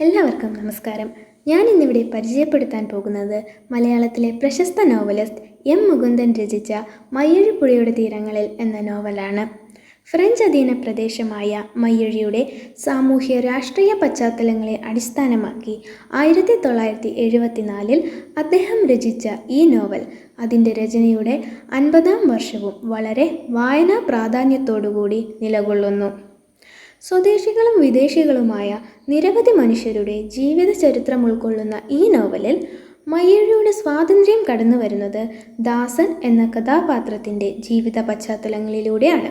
എല്ലാവർക്കും നമസ്കാരം. ഞാൻ ഇന്നിവിടെ പരിചയപ്പെടുത്താൻ പോകുന്നത് മലയാളത്തിലെ പ്രശസ്ത നോവലിസ്റ്റ് എം മുകുന്ദൻ രചിച്ച മയ്യഴിപ്പുഴയുടെ തീരങ്ങളിൽ എന്ന നോവലാണ്. ഫ്രഞ്ച് അധീന പ്രദേശമായ മയ്യഴിയുടെ സാമൂഹ്യ രാഷ്ട്രീയ പശ്ചാത്തലങ്ങളെ അടിസ്ഥാനമാക്കി ആയിരത്തി തൊള്ളായിരത്തി എഴുപത്തിനാലിൽ അദ്ദേഹം രചിച്ച ഈ നോവൽ അതിന്റെ രചനയുടെ അൻപതാം വർഷവും വളരെ വായനാ പ്രാധാന്യത്തോടുകൂടി നിലകൊള്ളുന്നു. സ്വദേശികളും വിദേശികളുമായ നിരവധി മനുഷ്യരുടെ ജീവിത ചരിത്രം ഉൾക്കൊള്ളുന്ന ഈ നോവലിൽ മയ്യഴിയുടെ സ്വാതന്ത്ര്യം കടന്നു വരുന്നത് ദാസൻ എന്ന കഥാപാത്രത്തിന്റെ ജീവിത പശ്ചാത്തലങ്ങളിലൂടെയാണ്.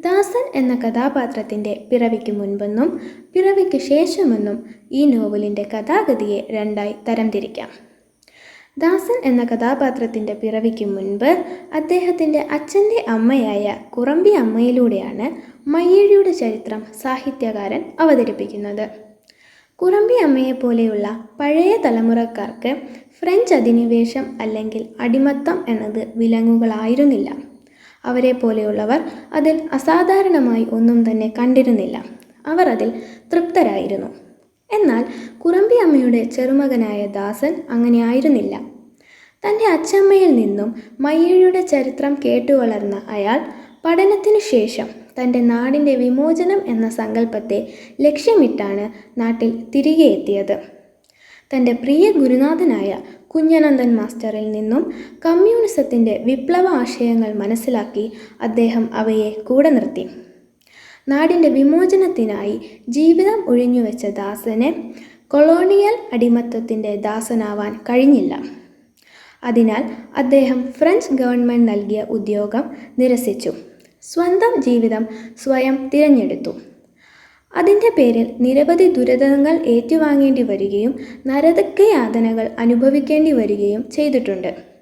ദാസൻ എന്ന കഥാപാത്രത്തിന്റെ പിറവിക്ക് മുൻപെന്നും പിറവിക്ക് ശേഷമെന്നും ഈ നോവലിന്റെ കഥാഗതിയെ രണ്ടായി തരംതിരിക്കാം. ദാസൻ എന്ന കഥാപാത്രത്തിന്റെ പിറവിക്ക് മുൻപ് അദ്ദേഹത്തിന്റെ അച്ഛന്റെ അമ്മയായ കുറമ്പി അമ്മയിലൂടെയാണ് മയ്യഴിയുടെ ചരിത്രം സാഹിത്യകാരൻ അവതരിപ്പിക്കുന്നത്. കുറമ്പി അമ്മയെപ്പോലെയുള്ള പഴയ തലമുറക്കാർക്ക് ഫ്രഞ്ച് അധിനിവേശം അല്ലെങ്കിൽ അടിമത്തം എന്നത് വിലങ്ങുകളായിരുന്നില്ല. അവരെ പോലെയുള്ളവർ അതിൽ അസാധാരണമായി ഒന്നും തന്നെ കണ്ടിരുന്നില്ല. അവർ അതിൽ തൃപ്തരായിരുന്നു. എന്നാൽ കുറമ്പി അമ്മയുടെ ചെറുമകനായ ദാസൻ അങ്ങനെ ആയിരുന്നില്ല തന്റെ അച്ചമ്മയിൽ നിന്നും മയ്യഴിയുടെ ചരിത്രം കേട്ടു വളർന്ന അയാൾ പഠനത്തിനു ശേഷം തന്റെ നാടിന്റെ വിമോചനം എന്ന സങ്കല്പത്തെ ലക്ഷ്യമിട്ടാണ് നാട്ടിൽ തിരികെ എത്തിയത്. തന്റെ പ്രിയ ഗുരുനാഥനായ കുഞ്ഞനന്ദൻ മാസ്റ്ററിൽ നിന്നും കമ്മ്യൂണിസത്തിന്റെ വിപ്ലവ ആശയങ്ങൾ മനസ്സിലാക്കി അദ്ദേഹം അവയെ കൂടെ നിർത്തി. നാടിന്റെ വിമോചനത്തിനായി ജീവിതം ഒഴിഞ്ഞുവെച്ച ദാസന് കൊളോണിയൽ അടിമത്തത്തിന്റെ ദാസനാവാൻ കഴിഞ്ഞില്ല. അതിനാൽ അദ്ദേഹം ഫ്രഞ്ച് ഗവൺമെന്റ് നൽകിയ ഉദ്യോഗം നിരസിച്ചു. സ്വന്തം ജീവിതം സ്വയം തിരഞ്ഞെടുത്തു. അതിന്റെ പേരിൽ നിരവധി ദുരിതങ്ങൾ ഏറ്റുവാങ്ങേണ്ടി വരികയും നരതക്കയാതനകൾ അനുഭവിക്കേണ്ടി വരികയും ചെയ്തിട്ടുണ്ട്.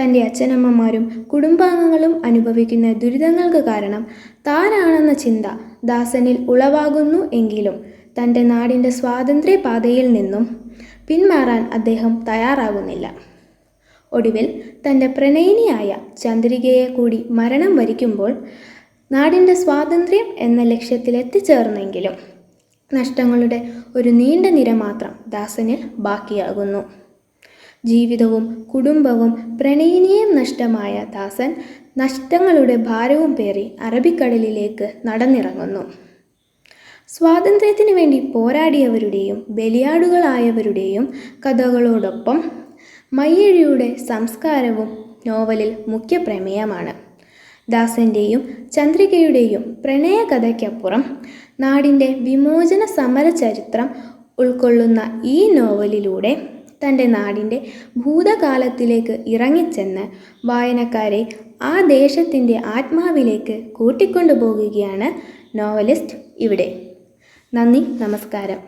തന്റെ അച്ഛനമ്മമാരും കുടുംബാംഗങ്ങളും അനുഭവിക്കുന്ന ദുരിതങ്ങൾക്ക് കാരണം താനാണെന്ന ചിന്ത ദാസനിൽ ഉളവാകുന്നു എങ്കിലും തന്റെ നാടിന്റെ സ്വാതന്ത്ര്യ പാതയിൽ നിന്നും പിന്മാറാൻ അദ്ദേഹം തയ്യാറാകുന്നില്ല. ഒടുവിൽ തന്റെ പ്രണയിനിയായ ചന്ദ്രികയെ കൂടി മരണം വരിക്കുമ്പോൾ നാടിന്റെ സ്വാതന്ത്ര്യം എന്ന ലക്ഷ്യത്തിലെത്തിച്ചേർന്നെങ്കിലും നഷ്ടങ്ങളുടെ ഒരു നീണ്ട നിര മാത്രം ദാസനിൽ ബാക്കിയാകുന്നു. ജീവിതവും കുടുംബവും പ്രണയിനിയും നഷ്ടമായ ദാസൻ നഷ്ടങ്ങളുടെ ഭാരവും പേറി അറബിക്കടലിലേക്ക് നടന്നിറങ്ങുന്നു. സ്വാതന്ത്ര്യത്തിനു വേണ്ടി പോരാടിയവരുടെയും ബലിയാടുകളായവരുടെയും കഥകളോടൊപ്പം മയ്യഴിയുടെ സംസ്കാരവും നോവലിൽ മുഖ്യ പ്രമേയമാണ്. ദാസന്റെയും ചന്ദ്രികയുടെയും പ്രണയകഥയ്ക്കപ്പുറം നാടിന്റെ വിമോചന സമര ചരിത്രം ഉൾക്കൊള്ളുന്ന ഈ നോവലിലൂടെ തന്റെ നാടിന്റെ ഭൂതകാലത്തിലേക്ക് ഇറങ്ങിച്ചെന്ന് വായനക്കാരെ ആ ദേശത്തിന്റെ ആത്മാവിലേക്ക് കൂട്ടിക്കൊണ്ടുപോകുകയാണ് നോവലിസ്റ്റ് ഇവിടെ. നന്ദി നമസ്കാരം.